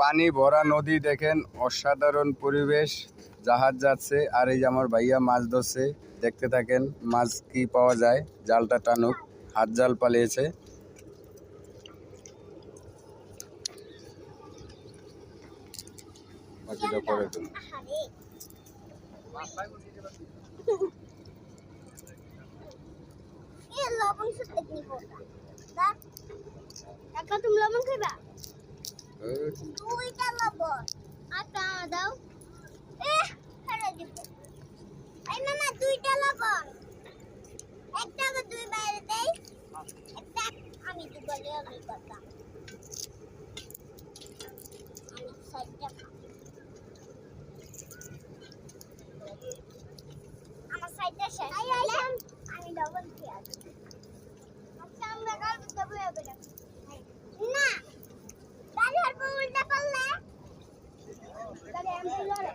পানি ভরা নদী দেখেন, অসাধারণ পরিবেশ, জাহাজ যাচ্ছে, আর এই যে আমার ভাইয়া মাছ ধরছে, দেখতে থাকেন মাছ কি পাওয়া যায়, জালটা টানুক, হাত জাল পালিয়েছে। লবণ কাকা তুমি লবণ খাইবা? দুইটা লবণ আটা দাও। এ ফেলে দিব। এই না না দুইটা লবণ একটা আবার দুই বাইরে দেই একটা আমি দিব আমি করতাম আমি সাইডটা আমার সাইডটা শেষ। আমি লবণ খেয়ে আসব আচ্ছা আমরা কাল দেবো এবারে Cái này em.